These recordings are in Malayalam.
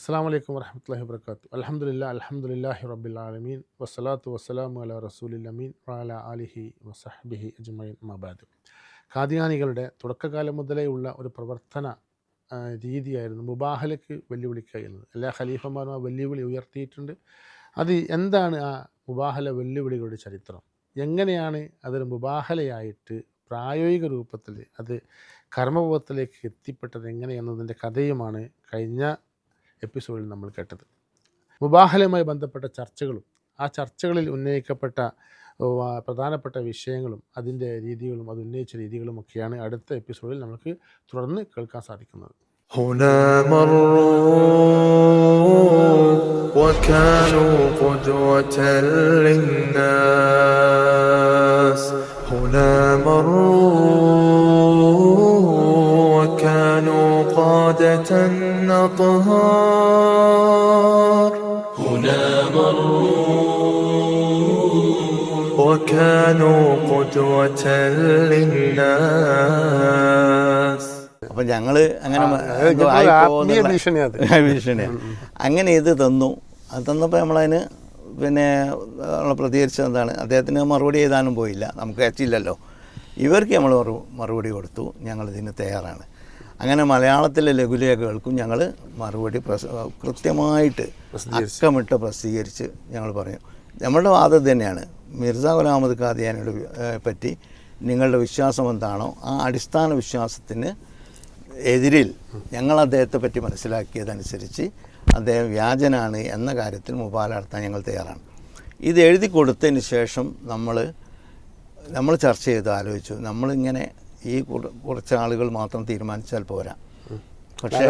അസ്സാം വലൈക്കും വരഹമുല്ലാ വാത്തു അലഹമുല്ല അലഹമുല്ലാഹി ആലമീൻ. വസ്സലാത്തു വസ്സലാമു അല റസൂലിൽ അമീൻ വാല അലിഹി വസഹബിഹി അജ്മൈൻ മബാദ് ഖാദിയാനികളുടെ തുടക്കകാലം മുതലേ ഉള്ള ഒരു പ്രവർത്തന രീതിയായിരുന്നു മുബാഹലയ്ക്ക് വെല്ലുവിളിക്കുക എന്നത്. എല്ലാ ഖലീഫന്മാരും ആ വെല്ലുവിളി ഉയർത്തിയിട്ടുണ്ട്. അത് എന്താണ് ആ മുബാഹല വെല്ലുവിളികളുടെ ചരിത്രം? എങ്ങനെയാണ് അതൊരു മുബാഹലയായിട്ട് പ്രായോഗിക രൂപത്തിൽ അത് കർമ്മബോധത്തിലേക്ക് എത്തിപ്പെട്ടത്? എങ്ങനെയെന്നതിന്റെ കഥയുമാണ് കഴിഞ്ഞ എപ്പിസോഡിൽ നമ്മൾ കേട്ടത് മുബാഹലയുമായി ബന്ധപ്പെട്ട ചർച്ചകളും ആ ചർച്ചകളിൽ ഉന്നയിക്കപ്പെട്ട ഓ, ആ, പ്രധാനപ്പെട്ട വിഷയങ്ങളും അതിൻ്റെ രീതികളും അത് ഉന്നയിച്ച രീതികളും ഒക്കെയാണ് അടുത്ത എപ്പിസോഡിൽ നമുക്ക് തുടർന്ന് കേൾക്കാൻ സാധിക്കുന്നത് هنا مروا وكانوا قدوة للناس هنا مروا قادة أطهار هنا مروا وكانوا قدوة للناس അപ്പം ഞങ്ങൾ അങ്ങനെ മ- ആ, എന്തോ ഞങ്ങൾ ആയിപ്പോകും ആത്മീയ എന്നുള്ള- ഭീഷണി അത്. ഭീഷണിയാണ് അങ്ങനെ ഇത് തന്നു അത് തന്നപ്പോൾ നമ്മളതിന് പിന്നെ നമ്മൾ പ്രതികരിച്ചത് എന്താണ് അദ്ദേഹത്തിന് മറുപടി എഴുതാനും പോയില്ല നമുക്ക് അയച്ചില്ലല്ലോ ഇവർക്ക് നമ്മൾ മറു മറുപടി കൊടുത്തു ഞങ്ങളിതിന് തയ്യാറാണ് അങ്ങനെ മലയാളത്തിലെ ലഘുലേഖകൾക്കും ഞങ്ങൾ മറുപടി പ്രസ കൃത്യമായിട്ട് അക്കമിട്ട് പ്രസിദ്ധീകരിച്ച് ഞങ്ങൾ പറയും നമ്മളുടെ വാദം തന്നെയാണ് മിർസ ഗുലാമദ് ഖാദിയാനോട് പറ്റി നിങ്ങളുടെ വിശ്വാസം എന്താണോ ആ അടിസ്ഥാന വിശ്വാസത്തിന് എതിരിൽ ഞങ്ങൾ അദ്ദേഹത്തെ പറ്റി മനസ്സിലാക്കിയതനുസരിച്ച് അദ്ദേഹം വ്യാജനാണ് എന്ന കാര്യത്തിൽ മുബാല നടത്താൻ ഞങ്ങൾ തയ്യാറാണ്. ഇത് എഴുതി കൊടുത്തതിന് ശേഷം നമ്മൾ നമ്മൾ ചർച്ച ചെയ്ത് ആലോചിച്ചു. നമ്മളിങ്ങനെ ഈ കുറച്ച് ആളുകൾ മാത്രം തീരുമാനിച്ചാൽ പോരാ. പക്ഷേ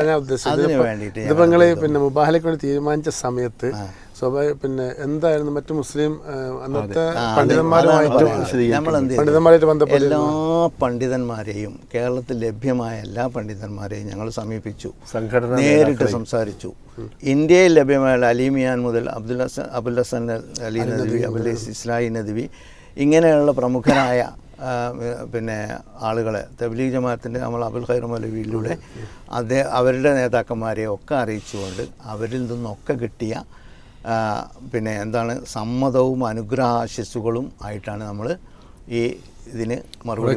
അതിന് വേണ്ടിയിട്ട് നിങ്ങൾ പിന്നെ മുബാഹലയ്ക്ക് വേണ്ടി തീരുമാനിച്ച സമയത്ത് സ്വാഭാവിക പിന്നെ എന്തായിരുന്നു മറ്റു മുസ്ലിം അന്നത്തെ പണ്ഡിതന്മാരുമായിട്ട്? പണ്ഡിതന്മാരായിട്ട് ബന്ധപ്പെട്ട് എല്ലാ പണ്ഡിതന്മാരെയും കേരളത്തിൽ ലഭ്യമായ എല്ലാ പണ്ഡിതന്മാരെയും ഞങ്ങൾ സമീപിച്ചു. സംഘടന നേരിട്ട് സംസാരിച്ചു. ഇന്ത്യയിൽ ലഭ്യമായ അലീമിയാൻ മുതൽ അബ്ദുൽ ഹസൻ അബുൽ ഹസൻ അലി നദ്വി അബുൽ ഇസ്ലായി നദ്വി ഇങ്ങനെയുള്ള പ്രമുഖരായ പിന്നെ ആളുകളെ തബ്ലീഗ് ജമാഅത്തിന്റെ നമ്മൾ അബുൽ ഖൈർ മൗലവിയിലൂടെ അദ്ദേഹം അവരുടെ നേതാക്കന്മാരെ ഒക്കെ അറിയിച്ചുകൊണ്ട് അവരിൽ നിന്നൊക്കെ കിട്ടിയ പിന്നെ എന്താണ് സമ്മതവും അനുഗ്രഹാശിസ്സുകളും ആയിട്ടാണ് നമ്മൾ ഈ ഇതിന് മറുപടി.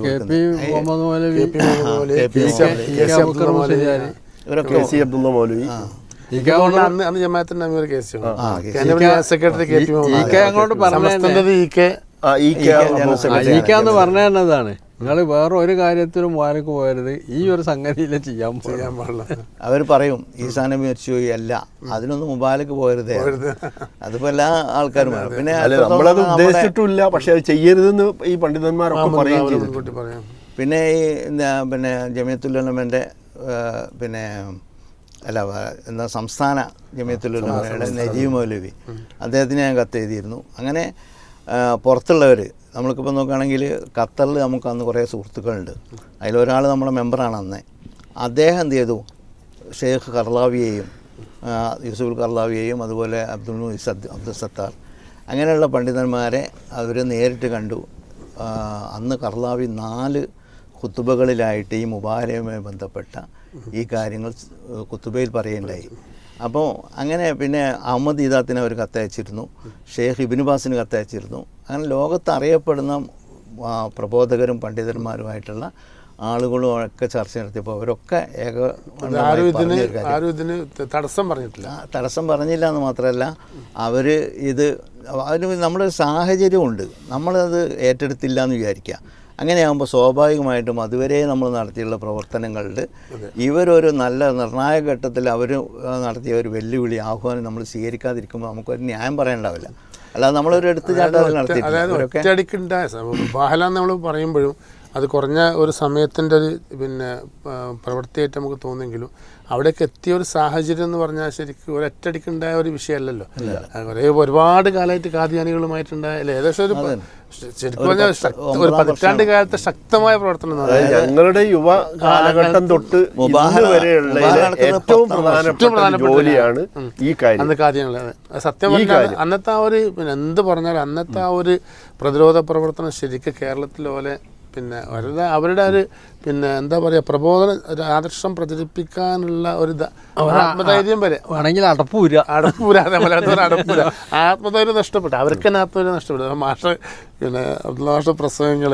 ഇവരൊക്കെ അങ്ങോട്ട് പറഞ്ഞ സമസ്തന്റെ ഈ കെ ആ ഈ ഈ കെ കെ ജനറൽ സെക്രട്ടറി. അയക്കാന്ന് പറഞ്ഞതാണ് നിങ്ങൾ വേറെ ഒരു കാര്യത്തിലും വാനക്ക് പോകരുത്. ഈ ഒരു സംഗതിയിലെ ചെയ്യാൻ ചെയ്യാൻ പാടില്ല. അവർ പറയും ഈ സാധനം മേടിച്ചു പോയി അല്ല അതിനൊന്നും മുബാലക്ക് പോയരുത് അതിപ്പോ എല്ലാ ആൾക്കാരും പറയും. പിന്നെ നമ്മളത് ഉദ്ദേശിച്ചിട്ടില്ല പക്ഷെ അത് ചെയ്യരുതെന്ന് ഈ പണ്ഡിതന്മാരൊക്കെ പറയുകയും ചെയ്തു പിന്നെ ഈ എന്താ പിന്നെ ജമിയത്തുല്ലമന്റെ പിന്നെ അല്ല എന്താ സംസ്ഥാന ജമിയത്തുല്ലമയുടെ നജീബ് മൗലവി. അദ്ദേഹത്തിന് ഞാൻ കത്ത് എഴുതിയിരുന്നു അങ്ങനെ പുറത്തുള്ളവർ നമ്മൾക്കിപ്പോൾ നോക്കുകയാണെങ്കിൽ ഖത്തറിൽ നമുക്ക് അന്ന് കുറേ സുഹൃത്തുക്കളുണ്ട്. അതിലൊരാൾ നമ്മുടെ മെമ്പറാണ് അന്ന്. അദ്ദേഹം എന്ത് ചെയ്തു? ഷെയ്ഖ് കർലാവിയെയും യൂസുഫുൽ കർലാവിയെയും അതുപോലെ അബ്ദുൽ സദ് അബ്ദു- അബ്ദുൽ സത്താർ അങ്ങനെയുള്ള പണ്ഡിതന്മാരെ അവർ നേരിട്ട് കണ്ടു. അന്ന് കർലാവി നാല് കുത്തുബകളിലായിട്ട് ഈ മുബാരയുമായി ബന്ധപ്പെട്ട ഈ കാര്യങ്ങൾ കുത്തുബയിൽ പറയുണ്ടായി അപ്പോൾ അങ്ങനെ പിന്നെ അഹമ്മദ് ഈദാത്തിന് അവർ കത്തയച്ചിരുന്നു. ഷെയ്ഖ് ഇബിനുബാസിന് കത്തയച്ചിരുന്നു. അങ്ങനെ ലോകത്ത് അറിയപ്പെടുന്ന പ്രബോധകരും പണ്ഡിതന്മാരുമായിട്ടുള്ള ആളുകളും ഒക്കെ ചർച്ച നടത്തിയപ്പോൾ അവരൊക്കെ ഏക ആരും ഇതിന് തടസ്സം പറഞ്ഞിട്ടില്ല. തടസ്സം പറഞ്ഞില്ല എന്ന് മാത്രമല്ല അവർ ഇത് അതിന് നമ്മുടെ സാഹചര്യമുണ്ട്. നമ്മളത് ഏറ്റെടുത്തില്ല എന്ന് വിചാരിക്കുക. അങ്ങനെയാകുമ്പോൾ സ്വാഭാവികമായിട്ടും അതുവരെ നമ്മൾ നടത്തിയുള്ള പ്രവർത്തനങ്ങളിൽ ഇവരൊരു നല്ല നിർണായക ഘട്ടത്തിൽ അവർ നടത്തിയ ഒരു വെല്ലുവിളി ആഹ്വാനം നമ്മൾ സ്വീകരിക്കാതിരിക്കുമ്പോൾ നമുക്കൊരു ന്യായം പറയേണ്ടാവില്ല. അല്ലാതെ നമ്മളൊരു എടുത്തുചാട്ടം നടത്തി അതായത് ഒറ്റയടിക്കുണ്ടായ നമ്മൾ പറയുമ്പോഴും അത് കുറഞ്ഞ ഒരു സമയത്തിന്റെ ഒരു പിന്നെ പ്രവൃത്തിയായിട്ട് നമുക്ക് തോന്നുമെങ്കിലും അവിടേക്ക് എത്തിയ ഒരു സാഹചര്യം എന്ന് പറഞ്ഞാൽ ശരിക്കും ഒരു ഒറ്റയടിക്കുണ്ടായ ഒരു വിഷയമല്ലല്ലോ കുറേ ഒരുപാട് കാലമായിട്ട് കാദ്യാനികളുമായിട്ടുണ്ടായ ഏകദേശം ഒരു ശരിക്കും പറഞ്ഞാൽ ഒരു പതിറ്റാണ്ട് കാലത്തെ ശക്തമായ പ്രവർത്തനം ഞങ്ങളുടെ യുവ കാലഘട്ടം തൊട്ട് വരെയുള്ള ഏറ്റവും പ്രധാനപ്പെട്ട ജോലിയാണ് ഈ കാര്യം. അന്ന് കാദിയാനികൾ സത്യം പറഞ്ഞാൽ. അന്നത്തെ ആ ഒരു പിന്നെ എന്ത് പറഞ്ഞാലും അന്നത്തെ ആ ഒരു പ്രതിരോധ പ്രവർത്തനം ശരിക്കും കേരളത്തിലെ പോലെ പിന്നെ അവരുടെ അവരുടെ ഒരു പിന്നെ എന്താ പറയുക പ്രബോധന ഒരു ആദർശം പ്രചരിപ്പിക്കാനുള്ള ഒരു ആത്മധൈര്യം വരെ. വേണമെങ്കിൽ അടപ്പൂര. അടപ്പൂരാതെ മലയാളത്തിൽ അടപ്പൂര. ആത്മധൈര്യം നഷ്ടപ്പെട്ടു. അവർക്ക് തന്നെ ആത്മധൈര്യം നഷ്ടപ്പെട്ടു. മാഷ പിന്നെ അബ്ദുള്ള മാഷ പ്രസംഗങ്ങൾ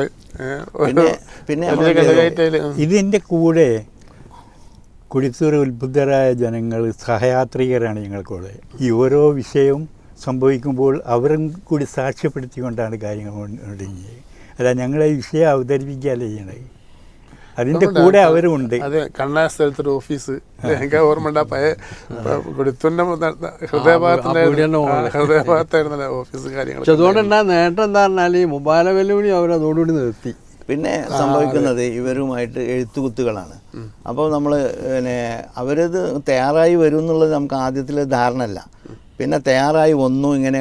പിന്നെ- ഇതിന്റെ കൂടെ കുഴിത്തൂർ ഉത്ബുദ്ധരായ ജനങ്ങൾ സഹയാത്രികരാണ് ഞങ്ങൾക്കൂടെ ഈ ഓരോ വിഷയവും സംഭവിക്കുമ്പോൾ അവരും കൂടി സാക്ഷ്യപ്പെടുത്തിക്കൊണ്ടാണ് കാര്യങ്ങൾ മുന്നോട്ട് അല്ല ഞങ്ങളെ വിഷയം അവതരിപ്പിക്കുകയല്ല ചെയ്യണത്. അതിന്റെ കൂടെ അവരും ഉണ്ട് അതെ കണ്ണാ സ്ഥലത്തൊരു ഓഫീസ് എനിക്ക് ഓർമ്മ കൊടുത്തുന്റെ. ഹൃദയഭാഗത്തായിരുന്നല്ലേ ഓഫീസ് കാര്യങ്ങൾ അതുകൊണ്ട് ഉണ്ടാ നേട്ടം എന്താ പറഞ്ഞാൽ ഈ മുബാല വെല്ലുവിളി അവർ അതോടുകൂടി നിർത്തി. പിന്നെ സംഭവിക്കുന്നത് ഇവരുമായിട്ട് എഴുത്തുകുത്തുകളാണ്. അപ്പോൾ നമ്മൾ പിന്നെ അവരത് തയ്യാറായി വരും എന്നുള്ളത് നമുക്ക് ആദ്യത്തിൽ ധാരണയല്ല. പിന്നെ തയ്യാറായി വന്നു ഇങ്ങനെ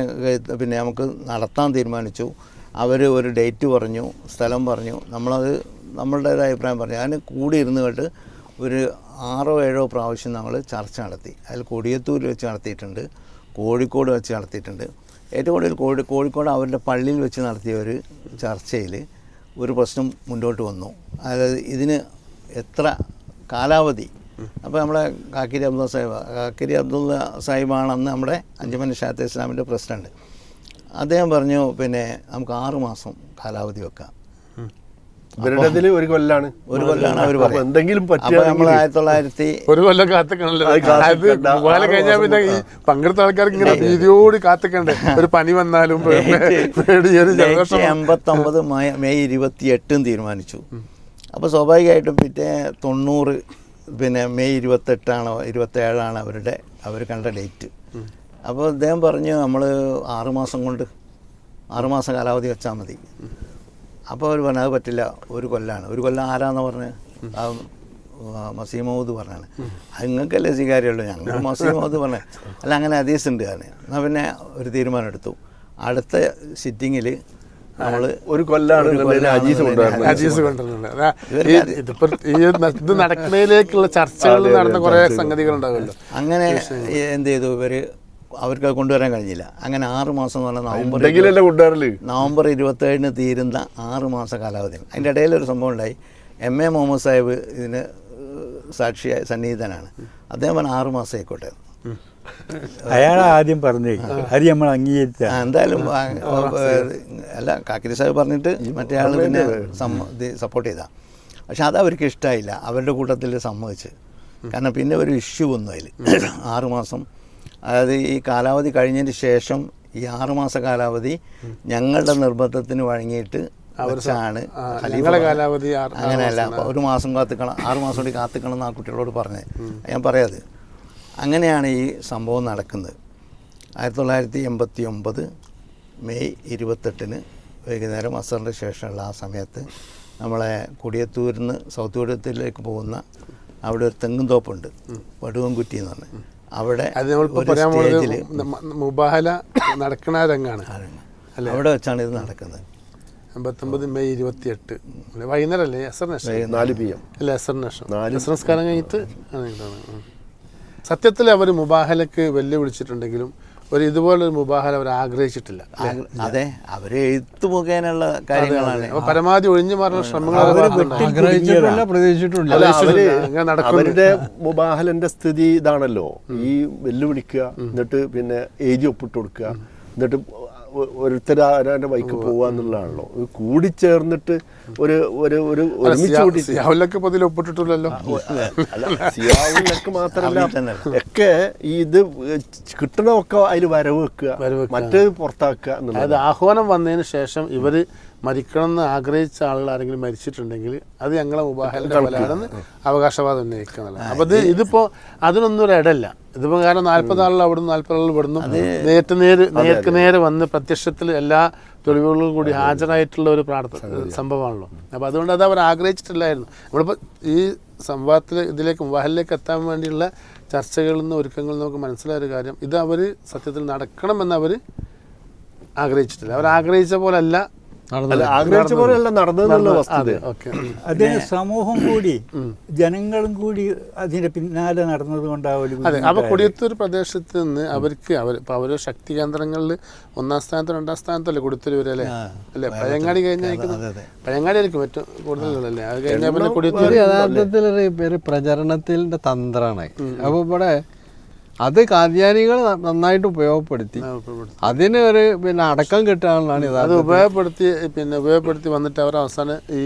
പിന്നെ നമുക്ക് നടത്താൻ തീരുമാനിച്ചു. അവർ ഒരു ഡേറ്റ് പറഞ്ഞു സ്ഥലം പറഞ്ഞു. നമ്മളത് ഒരു അഭിപ്രായം പറഞ്ഞു. അതിന് കൂടി ഇരുന്ന് കേട്ട് ഒരു ആറോ ഏഴോ പ്രാവശ്യം നമ്മൾ ചർച്ച നടത്തി. അതിൽ കൊടിയത്തൂരിൽ വെച്ച് നടത്തിയിട്ടുണ്ട് കോഴിക്കോട് വെച്ച് നടത്തിയിട്ടുണ്ട്. ഏറ്റവും കൂടുതൽ കോഴി കോഴിക്കോട് അവരുടെ പള്ളിയിൽ വെച്ച് നടത്തിയ ഒരു ചർച്ചയിൽ ഒരു പ്രശ്നം മുന്നോട്ട് വന്നു. അതായത് ഇതിന് എത്ര കാലാവധി? അപ്പോൾ നമ്മളെ കാക്കിരി അബ്ദുള്ള സാഹിബ് കാക്കിരി അബ്ദുള്ള സാഹിബാണ് അന്ന് നമ്മുടെ അഞ്ചുമൻ ഷാത്തേ ഇസ്ലാമിന്റെ പ്രസിഡന്റ് അദ്ദേഹം പറഞ്ഞു പിന്നെ നമുക്ക് ആറ് മാസം കാലാവധി വെക്കാം. ഇവരുടെ ഒരു കൊല്ലാണ്. ഒരു കൊല്ലാണ് അവർ അപ്പൊ എന്തെങ്കിലും അപ്പോൾ നമ്മൾ ആയിരത്തി തൊള്ളായിരത്തി ഒരു കൊല്ലം കാത്തിക്കണല്ലോ. അത് അത് കാത്തിക്കണ്ട. മുഖാല കഴിഞ്ഞാൽ പിന്നെ ഈ പങ്കെടുത്ത ആൾക്കാർക്ക് ഇങ്ങനെ ഭീതിയോട് കാത്തിക്കണ്ടേ? ഒരു പനി വന്നാലും എൺപത്തൊമ്പത് മെയ് ഇരുപത്തി എട്ടും തീരുമാനിച്ചു. അപ്പോൾ സ്വാഭാവികമായിട്ടും പിറ്റേ തൊണ്ണൂറ് പിന്നെ മെയ് ഇരുപത്തെട്ടാണോ ഇരുപത്തേഴാണ് അവരുടെ അവർ കണ്ട ഡേറ്റ്. അപ്പോൾ അദ്ദേഹം പറഞ്ഞു നമ്മൾ ആറുമാസം കൊണ്ട് ആറുമാസം കാലാവധി വെച്ചാൽ മതി. അപ്പോൾ അവർ പറഞ്ഞു അത് പറ്റില്ല ഒരു കൊല്ലാണ്. ഒരു കൊല്ലം ആരാന്ന് പറഞ്ഞ്? ആ മസീമൗദ് പറഞ്ഞാണ്. അത് നിങ്ങൾക്കല്ലേ സ്വീകാര്യമുള്ളൂ ഞങ്ങൾ മസീമൗദ് പറഞ്ഞു. അല്ല അങ്ങനെ അതീസ് ഉണ്ട് ഞാൻ എന്നാൽ പിന്നെ ഒരു തീരുമാനം എടുത്തു അടുത്ത സിറ്റിങ്ങിൽ നമ്മൾ ഒരു കൊല്ലാണ് അജീസ് ഇത് നടക്കുന്നതിലേക്കുള്ള ചർച്ചകൾ നടന്ന കുറെ സംഗതികൾ ഉണ്ടാവുമല്ലോ അങ്ങനെ എന്ത് ചെയ്തു ഇവർ അവർക്ക് അത് കൊണ്ടുവരാൻ കഴിഞ്ഞില്ല. അങ്ങനെ ആറ് മാസം എന്ന് പറഞ്ഞാൽ നവംബർ കൊണ്ടുവരൽ? നവംബർ ഇരുപത്തേഴിന് തീരുന്ന ആറ് മാസ കാലാവധി അതിന്റെ ഇടയിൽ ഒരു സംഭവം ഉണ്ടായി. എം എ മുഹമ്മദ് സാഹിബ് ഇതിന് സാക്ഷിയായ സന്നിഹിതനാണ്. അദ്ദേഹം പറഞ്ഞ ആറ് മാസം ആയിക്കോട്ടെ. അയാൾ ആദ്യം പറഞ്ഞു അത് നമ്മൾ അംഗീകരിച്ച. എന്തായാലും അല്ല കാക്കിരി സാഹിബ് പറഞ്ഞിട്ട് മറ്റേ ആൾ പിന്നെ സപ്പോർട്ട് ചെയ്താ. പക്ഷെ അത് അവർക്ക് ഇഷ്ടമായില്ല അവരുടെ കൂട്ടത്തിൽ സമ്മതിച്ച്. കാരണം പിന്നെ ഒരു ഇഷ്യൂ വന്നു അതിൽ ആറുമാസം അതായത് ഈ കാലാവധി കഴിഞ്ഞതിന് ശേഷം ഈ ആറുമാസ കാലാവധി ഞങ്ങളുടെ നിർബന്ധത്തിന് വഴങ്ങിയിട്ട് വെച്ചാണ് കാലാവധി അങ്ങനെയല്ല ഒരു മാസം കാത്തിക്കണം ആറ് മാസം കൂടി കാത്തിക്കണം എന്ന് ആ കുട്ടികളോട് പറഞ്ഞത്. ഞാൻ പറയാത്. അങ്ങനെയാണ് ഈ സംഭവം നടക്കുന്നത്. ആയിരത്തി തൊള്ളായിരത്തി എൺപത്തി ഒമ്പത് മെയ് ഇരുപത്തെട്ടിന് വൈകുന്നേരം അസറിന്റെ ശേഷമുള്ള ആ സമയത്ത് നമ്മളെ കൊടിയത്തൂരിൽ നിന്ന് സൗത്ത് കൊടിയത്തൂരിലേക്ക് പോകുന്ന അവിടെ ഒരു തെങ്ങും തോപ്പുണ്ട്. വടുവൻകുറ്റി എന്ന് പറഞ്ഞ്. അവിടെ അത് പറയാൻ പോകുന്നത് മുബാഹല നടക്കണ രംഗാണ്. അവിടെ വെച്ചാണ് ഇത് നടക്കുന്നത്. എൺപത്തൊമ്പത് മെയ് ഇരുപത്തി എട്ട് വൈകുന്നേരം അല്ലേ എൻ നഷ്ടം നാല് പി എം അല്ല എസ് എൻ നാല് നിസ്കാരം കഴിഞ്ഞിട്ട്. സത്യത്തിൽ അവർ മുബാഹലക്ക് വെല്ലുവിളിച്ചിട്ടുണ്ടെങ്കിലും ഒരു ഇതുപോലൊരു മുബാഹല അവർ ആഗ്രഹിച്ചിട്ടില്ല. അതെ അവർ എഴുത്ത് മുഖേനുള്ള കാര്യങ്ങളാണ്. പരമാവധി ഒഴിഞ്ഞു മാറുന്ന ശ്രമങ്ങൾ അവർ അവർ. അവരുടെ മുബാഹലന്റെ സ്ഥിതി ഇതാണല്ലോ. ഈ വെല്ലുവിളിക്കുക എന്നിട്ട് പിന്നെ എഴുതി ഒപ്പിട്ട് കൊടുക്കുക എന്നിട്ട് ഓരോരുത്തരുടെ ബൈക്ക് പോവുക എന്നുള്ളതാണല്ലോ. കൂടി കൂടിച്ചേർന്നിട്ട് ഒരു ഒരു ഒരു ഒരുമിച്ച് കൂടി സിയാവിലൊക്കെ പതിൽ ഒപ്പിട്ടിട്ടില്ലല്ലോ. അല്ല സിയാവുള്ളക്ക് മാത്രമല്ല ഒക്കെ ഈ ഇത് കിട്ടണമൊക്കെ അതിൽ വരവ് വെക്കുക. മറ്റേ മറ്റേത് പുറത്താക്കുക എന്നുള്ളത്. ആഹ്വാനം വന്നതിന് ശേഷം ഇവർ മരിക്കണമെന്ന് ആഗ്രഹിച്ച ആളുകൾ ആരെങ്കിലും മരിച്ചിട്ടുണ്ടെങ്കിൽ അത് ഞങ്ങളെ മുബാഹലിന്റെ പോലെയാണെന്ന് അവകാശവാദം ഉന്നയിക്കുക അപ്പൊ ഇത് ഇതിപ്പോ അതിനൊന്നും ഒരു ഇടല്ല ഇതിപ്പോ കാരണം നാല്പത് ആളുകൾ അവിടുന്ന് ആളുകൾ ഇവിടുന്നു നേരിട്ട് നേര് നേർക്ക് നേരെ വന്ന് പ്രത്യക്ഷത്തിൽ എല്ലാ തെളിവുകളും കൂടി ഹാജരായിട്ടുള്ള ഒരു പ്രാർത്ഥന സംഭവമാണല്ലോ. അപ്പൊ അതുകൊണ്ട് അത് അവർ ആഗ്രഹിച്ചിട്ടില്ലായിരുന്നു. നമ്മളിപ്പോ ഈ സംവാദത്തിൽ ഇതിലേക്ക് മുബാഹലിലേക്ക് എത്താൻ വേണ്ടിയുള്ള ചർച്ചകളിൽ നിന്ന് ഒരുക്കങ്ങളിൽ നിന്ന് നമുക്ക് മനസ്സിലായ ഒരു കാര്യം. ഇത് അവർ സത്യത്തിൽ നടക്കണമെന്ന് അവർ ആഗ്രഹിച്ചിട്ടില്ല. അവർ ആഗ്രഹിച്ച പോലല്ല അല്ല ആഗ്രഹിച്ച പോലെയല്ല നടന്നതെന്നുള്ള വസ്തുത. അതെ സമൂഹം കൂടി ജനങ്ങളും കൂടി അതിന്റെ പിന്നാലെ നടന്നത് കൊണ്ടാവും അതെ അപ്പോൾ കൊടിയത്തൂർ പ്രദേശത്ത് നിന്ന് അവർക്ക് അവർ ഇപ്പോൾ അവർ ശക്തി കേന്ദ്രങ്ങളിൽ ഒന്നാം സ്ഥാനത്ത് രണ്ടാം സ്ഥാനത്തല്ലേ കൊടുത്തൂർ വരെ അല്ലേ? അല്ലേ? പഴയങ്ങാടി കഴിഞ്ഞാൽ അതെ, അതെ. പഴയങ്ങാടി ആയിരിക്കും ഏറ്റവും കൂടുതലുള്ളല്ലേ അത് കഴിഞ്ഞാൽ പിന്നെ കൊടിയത്തൂർ ഒരു യഥാർത്ഥത്തിൽ ഒരു പ്രചരണത്തിന്റെ തന്ത്രമാണ്. അപ്പൊ ഇവിടെ അത് കാദ്യാനികൾ നന്നായിട്ട് ഉപയോഗപ്പെടുത്തി. അതിന് ഒരു പിന്നെ അടക്കം കിട്ടാനുള്ളതാണ് അത് യഥാർത്ഥ ഉപയോഗപ്പെടുത്തി പിന്നെ ഉപയോഗപ്പെടുത്തി വന്നിട്ട് അവർ അവസാനം ഈ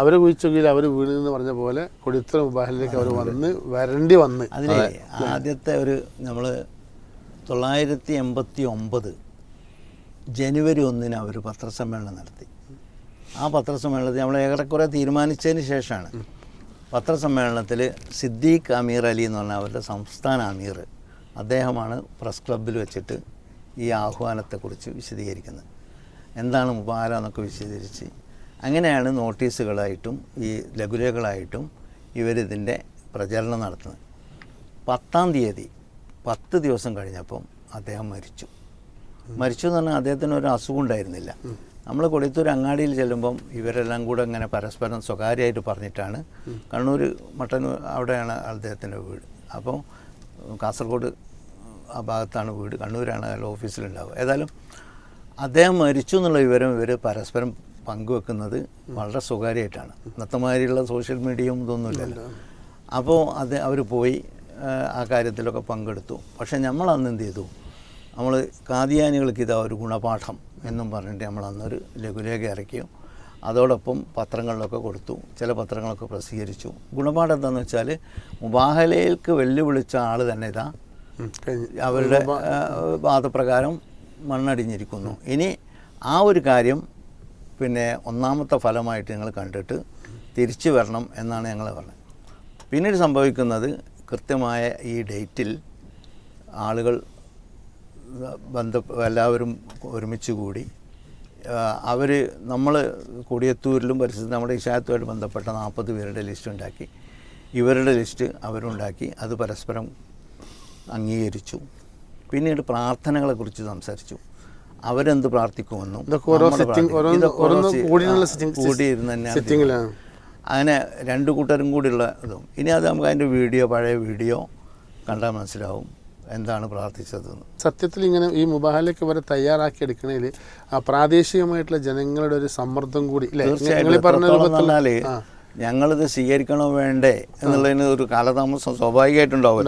അവർ കുഴിച്ചെങ്കിൽ അവർ വീണെന്ന് പറഞ്ഞ പോലെ കൊടിയത്തൂർ മുബാഹിലേക്ക് അവർ വന്ന് വരണ്ടി വന്ന്. അതിലെ ആദ്യത്തെ ഒരു നമ്മൾ തൊള്ളായിരത്തി എൺപത്തി ഒമ്പത് ജനുവരി ഒന്നിന് അവർ പത്രസമ്മേളനം നടത്തി. ആ പത്രസമ്മേളനത്തിൽ നമ്മൾ ഏറെക്കുറെ തീരുമാനിച്ചതിന് ശേഷമാണ് പത്രസമ്മേളനത്തിൽ സിദ്ദീഖ് അമീർ അലി എന്ന് പറഞ്ഞ അവരുടെ സംസ്ഥാന അമീർ അദ്ദേഹമാണ് പ്രസ് ക്ലബിൽ വെച്ചിട്ട് ഈ ആഹ്വാനത്തെക്കുറിച്ച് വിശദീകരിക്കുന്നത്. എന്താണ് മുബാര എന്നൊക്കെ വിശദീകരിച്ച് അങ്ങനെയാണ് നോട്ടീസുകളായിട്ടും ഈ ലഘുലേഖകളായിട്ടും ഇവരിതിന്റെ പ്രചരണം നടത്തുന്നത്. പത്താം തീയതി പത്ത് ദിവസം കഴിഞ്ഞപ്പം അദ്ദേഹം മരിച്ചു. മരിച്ചു എന്ന് പറഞ്ഞാൽ അദ്ദേഹത്തിന് ഒരു അസുഖം ഉണ്ടായിരുന്നില്ല. നമ്മൾ കൊടിയത്തൂർ അങ്ങാടിയിൽ ചെല്ലുമ്പം ഇവരെല്ലാം കൂടെ ഇങ്ങനെ പരസ്പരം സ്വകാര്യമായിട്ട് പറഞ്ഞിട്ടാണ്. കണ്ണൂർ മട്ടന്നൂർ അവിടെയാണ് അദ്ദേഹത്തിന്റെ വീട്. അപ്പോൾ കാസർഗോഡ് ആ ഭാഗത്താണ് വീട്. കണ്ണൂരാണ് അയാൾ ഓഫീസിലുണ്ടാവുക. ഏതായാലും അദ്ദേഹം മരിച്ചു എന്നുള്ള വിവരം ഇവർ പരസ്പരം പങ്കുവെക്കുന്നത് വളരെ സ്വകാര്യമായിട്ടാണ്. ഇന്നത്തെ മാതിരിയുള്ള സോഷ്യൽ മീഡിയയും ഇതൊന്നുമില്ലല്ലോ. അപ്പോൾ അത് അവർ പോയി ആ, കാര്യത്തിലൊക്കെ പങ്കെടുത്തു. പക്ഷേ നമ്മൾ അന്ന് എന്ത് ചെയ്തു? നമ്മൾ കാദിയാനികൾക്ക് ഇതാ ഒരു ഗുണപാഠം എന്നും പറഞ്ഞിട്ട് നമ്മൾ അന്നൊരു ലഘുലേഖ ഇറക്കിയും അതോടൊപ്പം പത്രങ്ങളിലൊക്കെ കൊടുത്തു. ചില പത്രങ്ങളൊക്കെ പ്രസിദ്ധീകരിച്ചു. ഗുണപാഠം എന്താണെന്ന് വെച്ചാൽ മുബാഹലയിൽക്ക് വെല്ലുവിളിച്ച ആൾ തന്നെ ഇതാ. അവരുടെ വാദപ്രകാരം മണ്ണടിഞ്ഞിരിക്കുന്നു. ഇനി ആ ഒരു കാര്യം പിന്നെ ഒന്നാമത്തെ ഫലമായിട്ട് ഞങ്ങൾ കണ്ടിട്ട് തിരിച്ചു വരണം എന്നാണ് ഞങ്ങൾ പറഞ്ഞത്. പിന്നീട് സംഭവിക്കുന്നത് കൃത്യമായ ഈ ഡേറ്റിൽ ആളുകൾ ബന്ധ എല്ലാവരും ഒരുമിച്ച് കൂടി അവർ നമ്മൾ കൊടിയത്തൂരിലും പരിസ്ഥിതി നമ്മുടെ ഇഷായത്തുമായിട്ട് ബന്ധപ്പെട്ട നാൽപ്പത് പേരുടെ ലിസ്റ്റ് ഉണ്ടാക്കി. ഇവരുടെ ലിസ്റ്റ് അവരുണ്ടാക്കി. അത് പരസ്പരം അംഗീകരിച്ചു. പിന്നീട് പ്രാർത്ഥനകളെക്കുറിച്ച് സംസാരിച്ചു. അവരെന്ത് പ്രാർത്ഥിക്കുമെന്നും കൂടിയിരുന്ന് അങ്ങനെ രണ്ട് കൂട്ടരും കൂടിയുള്ള ഇതും. ഇനി അത് നമുക്ക് അതിന്റെ വീഡിയോ പഴയ വീഡിയോ കണ്ടാൽ മനസ്സിലാവും എന്താണ് പ്രാർത്ഥിച്ചത് സത്യത്തിൽ ഇങ്ങനെ ഈ മുബാഹലേക്ക് വരെ തയ്യാറാക്കി എടുക്കണേൽ ആ പ്രാദേശികമായിട്ടുള്ള ജനങ്ങളുടെ ഒരു സമ്മർദ്ദം കൂടി തീർച്ചയായിട്ടും. ഈ ഞങ്ങളിത് സ്വീകരിക്കണോ വേണ്ടേ എന്നുള്ളതിന് ഒരു കാലതാമസം സ്വാഭാവികമായിട്ടുണ്ടാവും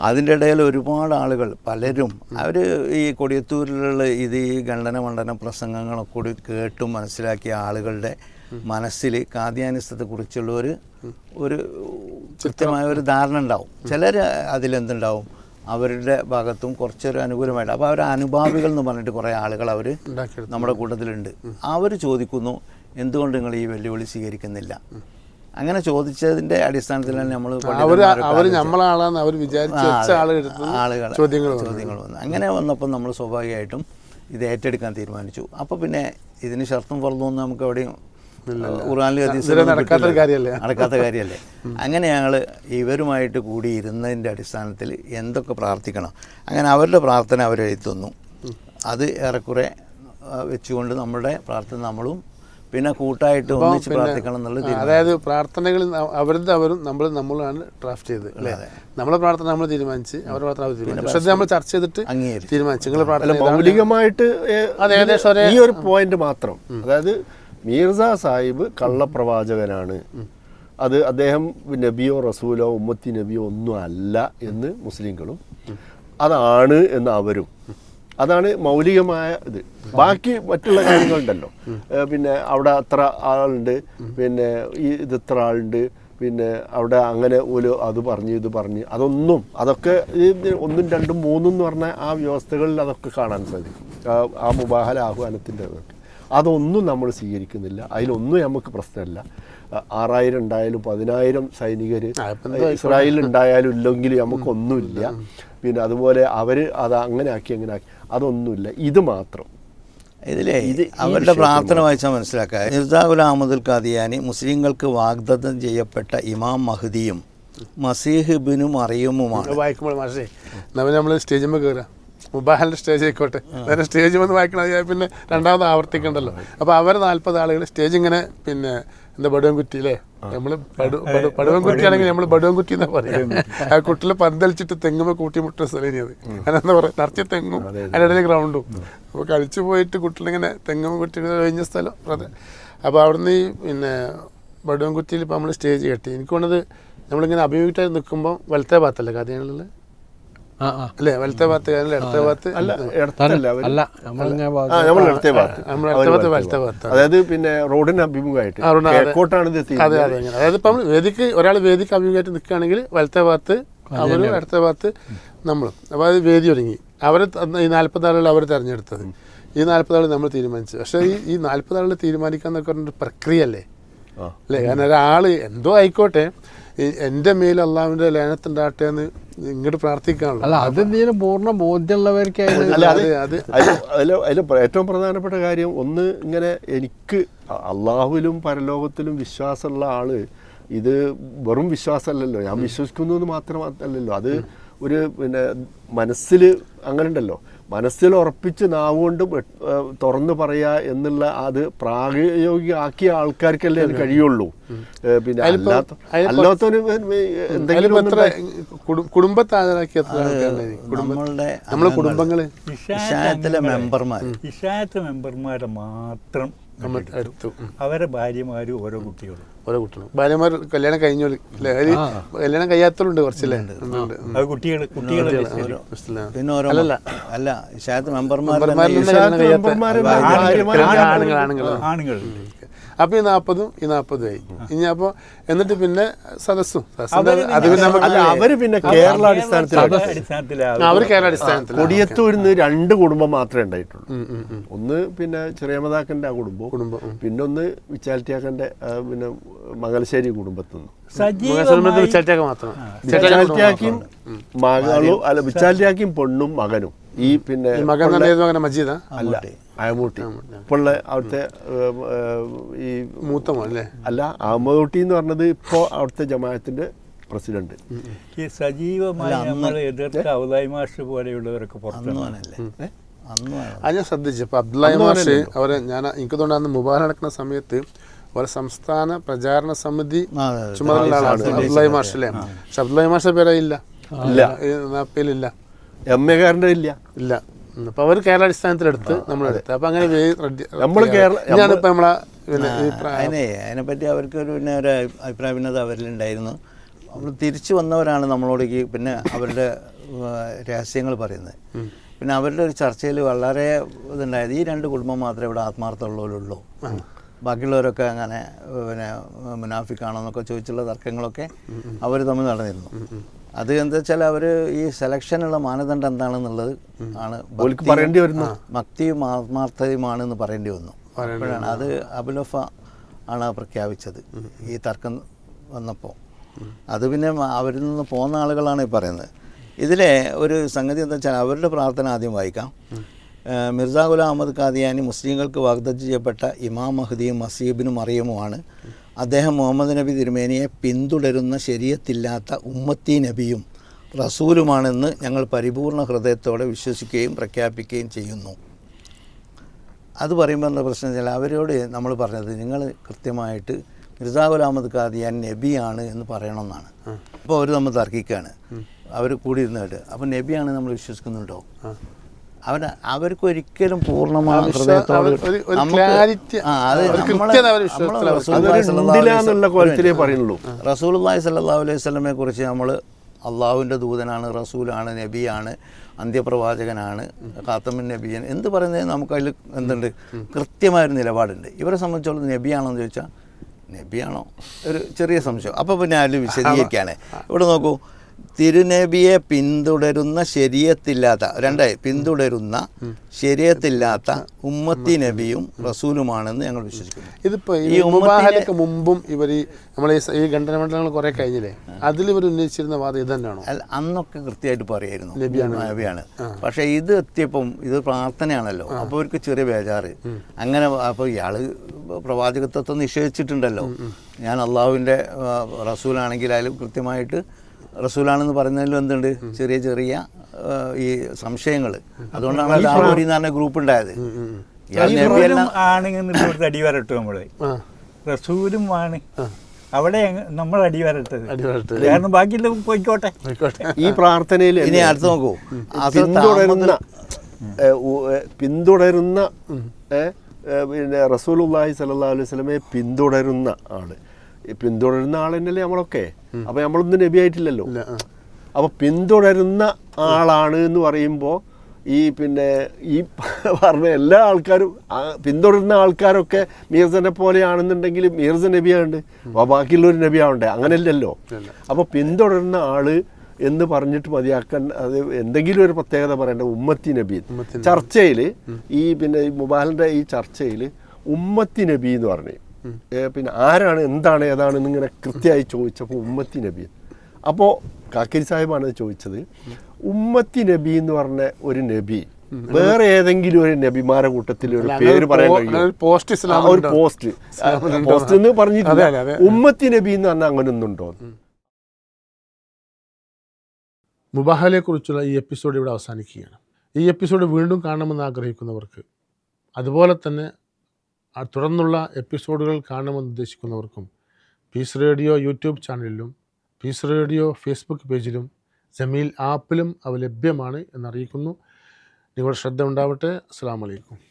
അതിന്റെ ഇടയിൽ ഒരുപാട് ആളുകൾ പലരും അവർ ഈ കൊടിയത്തൂരിലുള്ള ഇത് ഈ ഖണ്ഡന മണ്ഡന പ്രസംഗങ്ങളൊക്കെ കൂടി കേട്ടും മനസ്സിലാക്കിയ ആളുകളുടെ മനസ്സിൽ കാദ്യാനിസത്തെക്കുറിച്ചുള്ള ഒരു ഒരു കൃത്യമായ ഒരു ധാരണ ഉണ്ടാവും. ചിലർ അതിലെന്തുണ്ടാവും? അവരുടെ ഭാഗത്തും കുറച്ചൊരു അനുകൂലമായിട്ട്. അപ്പോൾ അവർ അനുഭാവികൾ എന്ന് പറഞ്ഞിട്ട് കുറേ ആളുകൾ അവർ നമ്മുടെ കൂട്ടത്തിലുണ്ട്. അവർ ചോദിക്കുന്നു എന്തുകൊണ്ട് നിങ്ങൾ ഈ വെല്ലുവിളി സ്വീകരിക്കുന്നില്ല? അങ്ങനെ ചോദിച്ചതിന്റെ അടിസ്ഥാനത്തിലാണ് നമ്മൾ അവർ വിചാരിച്ച് ആളുകൾ ചോദ്യങ്ങൾ വന്നു. ചോദ്യങ്ങൾ വന്നു. അങ്ങനെ വന്നപ്പോൾ നമ്മൾ സ്വാഭാവികമായിട്ടും ഇത് ഏറ്റെടുക്കാൻ തീരുമാനിച്ചു. അപ്പോൾ പിന്നെ ഇതിന് ഷർത്തും പുറത്തൊന്നും നമുക്ക് എവിടെയും? നടക്കാത്ത കാര്യമല്ലേ അങ്ങനെ ഞങ്ങൾ ഇവരുമായിട്ട് കൂടി ഇരുന്നതിന്റെ അടിസ്ഥാനത്തിൽ എന്തൊക്കെ പ്രാർത്ഥിക്കണം? അങ്ങനെ അവരുടെ പ്രാർത്ഥന അവരെഴുത്തുന്നു അത് ഏറെക്കുറെ വെച്ചുകൊണ്ട് നമ്മുടെ പ്രാർത്ഥന നമ്മളും പിന്നെ കൂട്ടായിട്ട് ഒന്നിച്ച് പ്രാർത്ഥിക്കണം എന്നുള്ളത് ആ, അതായത് പ്രാർത്ഥനകൾ അവരുടെ അവരും നമ്മൾ നമ്മളാണ് ഡ്രാഫ്റ്റ് ചെയ്ത് അല്ലേ? നമ്മളെ പ്രാർത്ഥന നമ്മൾ തീരുമാനിച്ച് അവരുടെ പ്രാർത്ഥന അവർ തീരുമാനിച്ചു. പക്ഷെ നമ്മൾ ചർച്ച ചെയ്തിട്ട് തീരുമാനിച്ചു. നിങ്ങളുടെ അല്ല പ്രാർത്ഥന. മൗലികമായിട്ട് ഏ- ഏകദേശം ഈ ഒരു പോയിന്റ് മാത്രം. അതായത് മീർസ സാഹിബ് കള്ളപ്രവാചകനാണ്. അത് അദ്ദേഹം നബിയോ റസൂലോ ഉമ്മത്തി നബിയോ ഒന്നും അല്ല എന്ന് മുസ്ലിങ്ങളും അതാണ് എന്ന് അവരും അതാണ് മൗലികമായ ഇത്. ബാക്കി മറ്റുള്ള കാര്യങ്ങളുണ്ടല്ലോ. പിന്നെ അവിടെ അത്ര ആളുണ്ട് പിന്നെ ഈ ഇത് ഇത്ര ആളുണ്ട് പിന്നെ അവിടെ അങ്ങനെ ഒരു അത് പറഞ്ഞു ഇത് പറഞ്ഞു. അതൊന്നും അതൊക്കെ ഒന്നും രണ്ടും മൂന്നും എന്ന് പറഞ്ഞ ആ വ്യവസ്ഥകളിൽ അതൊക്കെ കാണാൻ സാധിക്കും. ആ- മുബാഹല ആഹ്വാനത്തിന്റെ അതൊക്കെ അതൊന്നും നമ്മൾ സ്വീകരിക്കുന്നില്ല. അതിലൊന്നും നമുക്ക് പ്രശ്നമല്ല. ആറായിരം ഉണ്ടായാലും പതിനായിരം സൈനികർ ഇസ്രായേലിൽ ഉണ്ടായാലും ഇല്ലെങ്കിൽ നമുക്കൊന്നുമില്ല. പിന്നെ അതുപോലെ അവർ അത് അങ്ങനെ ആക്കി അങ്ങനെ ആക്കി. അതൊന്നുമില്ല. ഇത് മാത്രം. ഇതിലെ ഇത് അവരുടെ പ്രാർത്ഥന വായിച്ചാൽ മനസ്സിലാക്കുക. മിർസാഖുൽ അഹമ്മദുൽ ഖാദിയാനി മുസ്ലിങ്ങൾക്ക് വാഗ്ദത്തം ചെയ്യപ്പെട്ട ഇമാം മഹദിയും മസീഹ് ബിനു അറിയുമുമാണ് അത് വായിക്കുമ്പോൾ മാഷേ നമ്മൾ സ്റ്റേജിൽ കയറുക മുബാഹലിന്റെ സ്റ്റേജ് ആയിക്കോട്ടെ. നേരെ സ്റ്റേജ് വന്ന് വായിക്കണം പിന്നെ രണ്ടാമത് ആവർത്തിക്കണ്ടല്ലോ. അപ്പോൾ അവർ നാൽപ്പത് ആളുകൾ സ്റ്റേജ് ഇങ്ങനെ പിന്നെ എന്താ ബടുവൻകുറ്റി അല്ലേ നമ്മൾ പടുവൻകുറ്റി ആണെങ്കിൽ നമ്മൾ ബടുവൻകുറ്റി എന്നാ പറയാ. ആ കുട്ടിൽ പന്തലിച്ചിട്ട് തെങ്ങുമ്പോൾ കൂട്ടിമുട്ടുന്ന സ്ഥലം അത് അതെന്താ പറയുക നിറച്ച തെങ്ങും അതിനിടയിൽ ഗ്രൗണ്ടും. അപ്പോൾ കളിച്ചു പോയിട്ട് കുട്ടിലിങ്ങനെ തെങ്ങും കുട്ടി കഴിഞ്ഞ സ്ഥലം. അതെ. അപ്പോൾ അവിടുന്ന് ഈ പിന്നെ ബടുവൻകുറ്റിയിൽ ഇപ്പോൾ നമ്മൾ സ്റ്റേജ് കെട്ടി. എനിക്ക് തോന്നുന്നത് നമ്മളിങ്ങനെ അഭിമുഖിട്ടായി നിൽക്കുമ്പോൾ വലത്തെ ഭാഗത്തല്ലേ കഥയാണുള്ളത് അല്ലേ? വലത്തെ ഭാഗത്ത് അല്ല? ഇടത്തെ ഭാഗത്ത് അല്ല ഇടത്തല്ല അവർ? അല്ല നമ്മളിങ്ങനെ ആ നമ്മൾ ഇടത്തെ ഭാഗത്ത്. നമ്മൾ അവർ ഇടത്തെ ഭാഗത്ത് വലത്തെ വലത്തെ ഭാഗത്ത്. ഭാഗത്താണ്. അതായത് പിന്നെ റോഡിന് അഭിമുഖമായിട്ട്. ആ, റോഡിന് കിഴക്കോട്ടാണ് ഇത് അതെ അതെ അതായത് ഇപ്പം നമ്മൾ വേദിക്ക് ഒരാൾ വേദിക്ക് അഭിമുഖമായിട്ട് നിൽക്കുകയാണെങ്കിൽ വലത്തെ ഭാഗത്ത് അവരും ഇടത്തെ ഭാഗത്ത് നമ്മളും. അപ്പോൾ അത് വേദി ഒരുങ്ങി. അവരെ ഈ നാൽപ്പത് ആളുകൾ അവർ തിരഞ്ഞെടുത്തത്. ഈ നാൽപ്പത് ആൾ നമ്മൾ തീരുമാനിച്ചു. പക്ഷേ ഈ ഈ നാൽപ്പത് തീരുമാനിക്കാൻ തീരുമാനിക്കാന്നൊക്കെ പറഞ്ഞൊരു പ്രക്രിയ അല്ലേ. അല്ലേ? കാരണം ഒരാൾ എന്തോ ആയിക്കോട്ടെ എന്റെ മേൽ അള്ളാഹുവിന്റെ ലേനത്തുണ്ടാകട്ടെ എന്ന് ഇങ്ങോട്ട് പ്രാർത്ഥിക്കാണല്ലോ അല്ല പൂർണ ബോധ്യമുള്ളവർക്ക് അല്ല അത് അതിൽ അതിൽ ഏറ്റവും പ്രധാനപ്പെട്ട കാര്യം ഒന്ന് ഇങ്ങനെ എനിക്ക് അള്ളാഹുവിലും പരലോകത്തിലും വിശ്വാസമുള്ള ആൾ ഇത് വെറും വിശ്വാസമല്ലല്ലോ. ഞാൻ വിശ്വസിക്കുന്നു എന്ന് മാത്രമല്ലല്ലോ അത് ഒരു പിന്നെ മനസ്സിൽ അങ്ങനെ ഉണ്ടല്ലോ മനസ്സിൽ ഉറപ്പിച്ച് നാവുകൊണ്ട് തുറന്നു പറയുക പറയാ എന്നുള്ള അത് പ്രായോഗികമാക്കിയ ആൾക്കാർക്കല്ലേ അത് കഴിയുള്ളൂ. പിന്നെ അല്ലാത്ത അല്ലാത്തവന് എന്തെങ്കിലും നമ്മളെ ഇഷായത്തിലെ മെമ്പർമാർ ഇഷായത്ത് മെമ്പർമാരെ. മാത്രം. അവരെ ഭാര്യമാരും ഓരോ കുട്ടികളും. ഓരോ കുട്ടികളും. ഭാര്യമാർ കല്യാണം കഴിഞ്ഞോളി അല്ലേ? അതിൽ കല്യാണം കഴിയാത്തവരുണ്ട് കുറച്ചല്ലേ? പിന്നെ അല്ലല്ല. അല്ല മെമ്പർമാർ ആണുങ്ങൾ ആണുങ്ങൾ അപ്പൊ ഈ നാൽപ്പതും ഈ നാൽപ്പതും ആയി. ഇനി അപ്പൊ എന്നിട്ട് പിന്നെ സദസ്സും. അത് അവർ പിന്നെ കേരള അടിസ്ഥാനത്തിൽ അവർ കേരള അടിസ്ഥാനത്തിൽ കൊടിയത്തൂരിൽ നിന്ന് രണ്ട് കുടുംബം മാത്രമേ ഉണ്ടായിട്ടുള്ളൂ. ഒന്ന് പിന്നെ ചെറിയമതാക്കന്റെ ആ കുടുംബവും കുടുംബം ഉം. പിന്നെ ഒന്ന് വിച്ചാലിറ്റിയാക്കന്റെ ആ, പിന്നെ മംഗലശ്ശേരി കുടുംബത്തിൽ നിന്ന്. മകളും അല്ല വിച്ചാലിറ്റിയാക്കിയും പെണ്ണും മകനും. ഈ പിന്നെ മകൻ മജീദ? അല്ല. അയമൂട്ടി ഇപ്പോഴുള്ള അവിടുത്തെ ഈ മൂത്ത മോൻ അല്ലേ അല്ല അഹമ്മദൂട്ടി എന്ന് പറഞ്ഞത് ഇപ്പോൾ അവിടുത്തെ ജമാഅത്തിന്റെ പ്രസിഡന്റ്. ഈ സജീവമായി നമ്മളെ എതിർത്ത ഔദായി മാഷ് പോലെയുള്ളവരൊക്കെ പുറത്താണ് അത് ഞാൻ ശ്രദ്ധിച്ചു. ഇപ്പൊ അബ്ദുല്ലായി മാഷ് അവരെ ഞാൻ എനിക്ക് തോന്നുന്നു അന്ന് മുബാറ നടക്കുന്ന സമയത്ത് ഒരു സംസ്ഥാന പ്രചാരണ സമിതി. ചുമതലയുള്ള ആളാണ്. അബ്ദുല്ലായി മാഷ് അല്ലേ പക്ഷെ അബ്ദുല്ലായി മാഷ പേരായില്ല. ഇല്ല. എം എ കാരന്റെ ഇല്ല ഇല്ല. ഉം. അപ്പൊ അവർ കേരള അടിസ്ഥാനത്തിലെടുത്ത് നമ്മളെടുത്ത് അപ്പൊ അങ്ങനെ റെഡി- കേരള- നമ്മളെ അതിനെ അതിനെപ്പറ്റി അവർക്ക് ഒരു പിന്നെ ഒരു അഭിപ്രായ ഭിന്നത അവരിലുണ്ടായിരുന്നു. അവർ തിരിച്ചു വന്നവരാണ് നമ്മളോടേക്ക് പിന്നെ അവരുടെ രഹസ്യങ്ങൾ പറയുന്നത്. പിന്നെ അവരുടെ ഒരു ചർച്ചയിൽ വളരെ ഇതുണ്ടായത് ഈ രണ്ട് കുടുംബം മാത്രമേ ഇവിടെ ആത്മാർത്ഥമുള്ളവരുള്ളൂ ബാക്കിയുള്ളവരൊക്കെ അങ്ങനെ പിന്നെ മുനാഫിക്കാണോ എന്നൊക്കെ ചോദിച്ചുള്ള തർക്കങ്ങളൊക്കെ അവർ തമ്മിൽ നടന്നിരുന്നു. അത് എന്താ വെച്ചാൽ അവർ ഈ സെലക്ഷനുള്ള മാനദണ്ഡം എന്താണെന്നുള്ളത് ആണ് പറയേണ്ടി വരുന്നു. ഭക്തിയും ആത്മാർത്ഥതയുമാണെന്ന് പറയേണ്ടി വന്നു. അപ്പോഴാണ് അത് അബുലഫ ആണ് പ്രഖ്യാപിച്ചത് ഈ തർക്കം വന്നപ്പോൾ. അത് പിന്നെ അവരിൽ നിന്ന് പോകുന്ന ആളുകളാണ് ഈ പറയുന്നത്. ഇതിലെ ഒരു സംഗതി എന്താ വെച്ചാൽ അവരുടെ പ്രാർത്ഥന ആദ്യം വായിക്കാം. മിർസാ ഗുലാം അഹമ്മദ് ഖാദിയാനി മുസ്ലിങ്ങൾക്ക് വാഗ്ദത്ത് ചെയ്യപ്പെട്ട ഇമാം മഹദിയും മസീബിനും അറിയുമുമാണ് അദ്ദേഹം മുഹമ്മദ് നബി തിരുമേനിയെ പിന്തുടരുന്ന ശരിയത്തില്ലാത്ത ഉമ്മത്തി നബിയും റസൂലുമാണെന്ന് ഞങ്ങൾ പരിപൂർണ ഹൃദയത്തോടെ വിശ്വസിക്കുകയും പ്രഖ്യാപിക്കുകയും ചെയ്യുന്നു. അത് പറയുമ്പോൾ എന്താ പ്രശ്നം വെച്ചാൽ അവരോട് നമ്മൾ പറഞ്ഞത് നിങ്ങൾ കൃത്യമായിട്ട് മിർസാ ഗുലാമദ് അഹമ്മദ് ഖാദിയാൻ നബിയാണ് എന്ന് പറയണമെന്നാണ്. അപ്പോൾ അവർ നമ്മൾ തർക്കിക്കുകയാണ്. അവർ കൂടിയിരുന്നിട്ട് അപ്പോൾ നബിയാണ് നമ്മൾ വിശ്വസിക്കുന്നുണ്ടോ? അവർ അവർക്ക് ഒരിക്കലും പൂർണമായ റസൂൽ വിശ്വാ- സല്ലാ അലൈഹി കുറിച്ച് നമ്മൾ അള്ളാഹുവിന്റെ ദൂതനാണ് റസൂലാണ് നബിയാണ് അന്ത്യപ്രവാചകനാണ് ഖാത്തമിൻ നബിയൻ എന്ത് പറയുന്നത് നമുക്ക് അതിൽ എന്തുണ്ട്? കൃത്യമായൊരു നിലപാടുണ്ട്. ഇവരെ സംബന്ധിച്ചോളം നബിയാണോ എന്ന് ചോദിച്ചാൽ നബിയാണോ? ഒരു ചെറിയ സംശയം. അപ്പോൾ പിന്നെ അതിൽ വിശദീകരിക്കുകയാണ് ഇവിടെ നോക്കൂ തിരുനബിയെ പിന്തുടരുന്ന ശരീരത്തില്ലാത്ത രണ്ടായി പിന്തുടരുന്ന ശരീരത്തില്ലാത്ത ഉമ്മത്തി നബിയും റസൂലുമാണെന്ന് ഞങ്ങൾ വിശ്വസിക്കുന്നു. ഇതിപ്പോ ഈ ഉമ്മാഹലക്ക് മുമ്പും ഇവർ നമ്മൾ ഈ ഖണ്ഡന ഈ ഖണ്ഡനമണ്ഡലങ്ങൾ കുറെ കഴിഞ്ഞില്ലേ? അതിൽ ഇവർ ഉന്നയിച്ചിരുന്ന വാദം ഇത് തന്നെയാണോ അല്ല അന്നൊക്കെ കൃത്യമായിട്ട് പറയായിരുന്നു. നബിയാണ്. പക്ഷേ ഇത് എത്തിയപ്പം ഇത് പ്രാർത്ഥനയാണല്ലോ. അപ്പോൾ അവർക്ക് ചെറിയ ബേജാറ്. അങ്ങനെ അപ്പോൾ ഇയാൾ പ്രവാചകത്വത്തെ നിഷേധിച്ചിട്ടുണ്ടല്ലോ. ഞാൻ അള്ളാഹുവിന്റെ റസൂലാണെങ്കിലായാലും കൃത്യമായിട്ട് റസൂലാണെന്ന് പറയുന്നതിലും എന്തുണ്ട്? ചെറിയ ചെറിയ ഈ സംശയങ്ങൾ അതുകൊണ്ടാണ് ദാവൂരി എന്ന് പറഞ്ഞ ഗ്രൂപ്പ് ഉണ്ടായത് ആണെങ്കിൽ നിന്നോട് അടിവരട്ടു നമ്മൾ. റസൂലും ആണ്. അവിടെ നമ്മൾ അടിവരട്ടത്. അടിവരട്ട് കാരണം ബാക്കിയുള്ള പോയിക്കോട്ടെ. ഈ പ്രാർത്ഥനയിൽ ഇനി അടുത്ത് നോക്കൂ. പിന്തുടരുന്ന പിന്തുടരുന്ന പിന്നെ റസൂലുള്ളാഹി സല്ലല്ലാഹു അലൈഹി വസല്ലമയെ പിന്തുടരുന്ന ആൾ. പിന്തുടരുന്ന ആൾ തന്നെയല്ലേ നമ്മളൊക്കെ അപ്പൊ നമ്മളൊന്നും നബി ആയിട്ടില്ലല്ലോ. ഇല്ല ആ. അപ്പൊ പിന്തുടരുന്ന ആളാണ് എന്ന് പറയുമ്പോൾ ഈ പിന്നെ ഈ പറഞ്ഞ എല്ലാ ആൾക്കാരും പിന്തുടരുന്ന ആൾക്കാരൊക്കെ മീർസനെ പോലെയാണെന്നുണ്ടെങ്കിൽ മീർസ നബിയാണ്ട് ബാക്കിയുള്ളൊരു നബിയാവണ്ടേ? അങ്ങനെയല്ലല്ലോ അപ്പോൾ പിന്തുടരുന്ന ആൾ എന്ന് പറഞ്ഞിട്ട് മതിയാക്കാൻ അത് എന്തെങ്കിലും ഒരു പ്രത്യേകത പറയണ്ട ഉമ്മത്തി നബി. ചർച്ചയിൽ ഈ പിന്നെ ഈ മുബാലിന്റെ ഈ ചർച്ചയിൽ ഉമ്മത്തി നബി എന്ന് പറഞ്ഞു പിന്നെ ആരാണ് എന്താണ് ഏതാണ് എന്നിങ്ങനെ കൃത്യമായി ചോദിച്ചപ്പോൾ ഉമ്മത്തി നബി. അപ്പോൾ കാക്കരി സാഹിബാണ് ചോദിച്ചത്. ഉമ്മത്തി നബി എന്ന് പറഞ്ഞ ഒരു നബി വേറെ ഏതെങ്കിലും ഒരു നബിമാരെ കൂട്ടത്തിൽ ഒരു പേര് പറയാൻ ഒരു പോസ്റ്റ് ഒരു പോസ്റ്റ്. പോസ്റ്റ് എന്ന് പറഞ്ഞിട്ടില്ല. ഉമ്മത്തി നബി എന്ന് പറഞ്ഞാൽ അങ്ങനെ ഒന്നുണ്ടോ മുബാഹലെക്കുറിച്ചുള്ള ഈ എപ്പിസോഡ് ഇവിടെ അവസാനിക്കുകയാണ്. ഈ എപ്പിസോഡ് വീണ്ടും കാണണമെന്ന് ആഗ്രഹിക്കുന്നവർക്ക് അതുപോലെ തന്നെ തുടർന്നുള്ള എപ്പിസോഡുകൾ കാണണമെന്ന് ഉദ്ദേശിക്കുന്നവർക്കും പീസ് റേഡിയോ യൂട്യൂബ് ചാനലിലും പീസ് റേഡിയോ ഫേസ്ബുക്ക് പേജിലും ജമീൽ ആപ്പിലും അവ ലഭ്യമാണ് എന്നറിയിക്കുന്നു. നിങ്ങളുടെ ശ്രദ്ധ ഉണ്ടാവട്ടെ. അസ്സാം വലൈക്കും